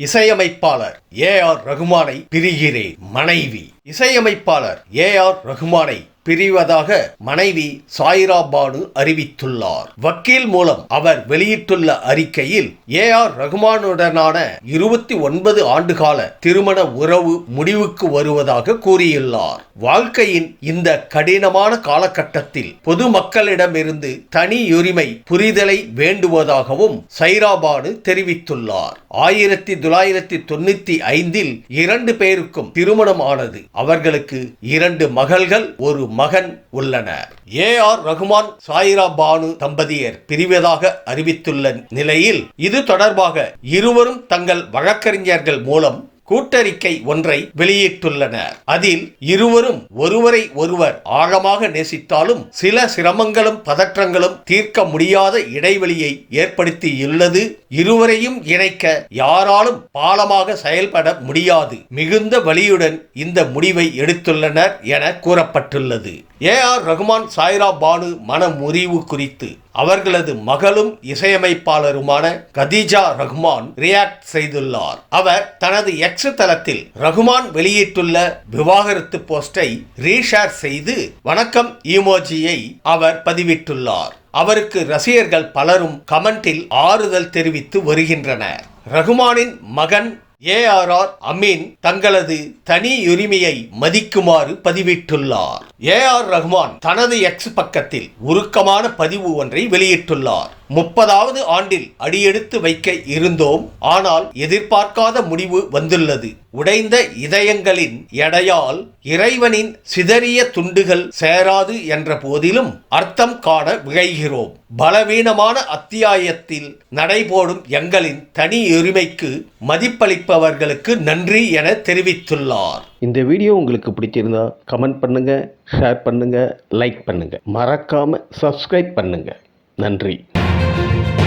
இசையமைப்பாளர் A R ரகுமானை பிரிகிறேன். மனைவி. இசையமைப்பாளர் ஏ ஆர் ரகுமானை பிரிவதாக மனைவி சாயிரா பானு அறிவித்துள்ளார். வக்கீல் மூலம் அவர் வெளியிட்டுள்ள அறிக்கையில் ஏ ஆர் ரகுமானுடனான இருபத்தி ஒன்பது ஆண்டுகால திருமண உறவு முடிவுக்கு வருவதாக கூறியுள்ளார். வாழ்க்கையின் இந்த கடினமான காலகட்டத்தில் பொதுமக்களிடமிருந்து தனியுரிமை புரிதலை வேண்டுவதாகவும் சைராபானு தெரிவித்துள்ளார். ஆயிரத்தி தொள்ளாயிரத்தி தொண்ணூத்தி ஐந்தில் இரண்டு பேருக்கும் திருமணம் ஆனது அவர்களுக்கு இரண்டு மகள்கள் ஒரு மகன் உள்ளனர். ஏ ஆர் ரகுமான் சாயிரா பானு தம்பதியர் பிரிவதாக அறிவித்துள்ள நிலையில் இது தொடர்பாக இருவரும் தங்கள் வழக்கறிஞர்கள் மூலம் கூட்டறிக்கை ஒன்றை வெளியிட்டுள்ளனர். அதில் இருவரும் ஒருவரை ஒருவர் ஆழமாக நேசித்தாலும் சில சிரமங்களும் பதற்றங்களும் தீர்க்க முடியாத இடைவெளியை ஏற்படுத்தியுள்ளது. இருவரையும் இணைக்க யாராலும் பாலமாக செயல்பட முடியாது. மிகுந்த வலியுடன் இந்த முடிவை எடுத்துள்ளனர் என கூறப்பட்டுள்ளது. ஏ ஆர் ரகுமான் சாய்ரா பானு மன முறிவு குறித்து அவர்களது மகளும் இசையமைப்பாளருமான கதீஜா ரகுமான் ரியாக்ட் செய்துள்ளார். அவர் தனது எக்ஸ் தளத்தில் ரகுமான் வெளியிட்டுள்ள விவாகரத்து போஸ்டை ரீஷேர் செய்து வணக்கம் ஈமோஜியை அவர் பதிவிட்டுள்ளார். அவருக்கு ரசிகர்கள் பலரும் கமெண்டில் ஆறுதல் தெரிவித்து வருகின்றனர். ரகுமானின் மகன் ஏஆர்ஆர் அமீன் தங்களது தனி உரிமையை மதிக்குமாறு பதிவிட்டுள்ளார். ஏஆர் ரஹ்மான் தனது எக்ஸ் பக்கத்தில் உருக்கமான பதிவு ஒன்றை வெளியிட்டுள்ளார். முப்பதாவது ஆண்டில் அடியெடுத்து வைக்க இருந்தோம். ஆனால் எதிர்பார்க்காத முடிவு வந்துள்ளது. உடைந்த இதயங்களின் எடையால் இறைவனின் சிதறிய துண்டுகள் சேராது என்ற போதிலும் அர்த்தம் காண விழைகிறோம். பலவீனமான அத்தியாயத்தில் நடைபோடும் எங்களின் தனி உரிமைக்கு மதிப்பளிப்பவர்களுக்கு நன்றி என தெரிவித்துள்ளார். இந்த வீடியோ உங்களுக்கு பிடிச்சிருந்தா கமெண்ட் பண்ணுங்க ஷேர் பண்ணுங்க லைக் பண்ணுங்க. மறக்காம சப்ஸ்கிரைப் பண்ணுங்க. நன்றி. Música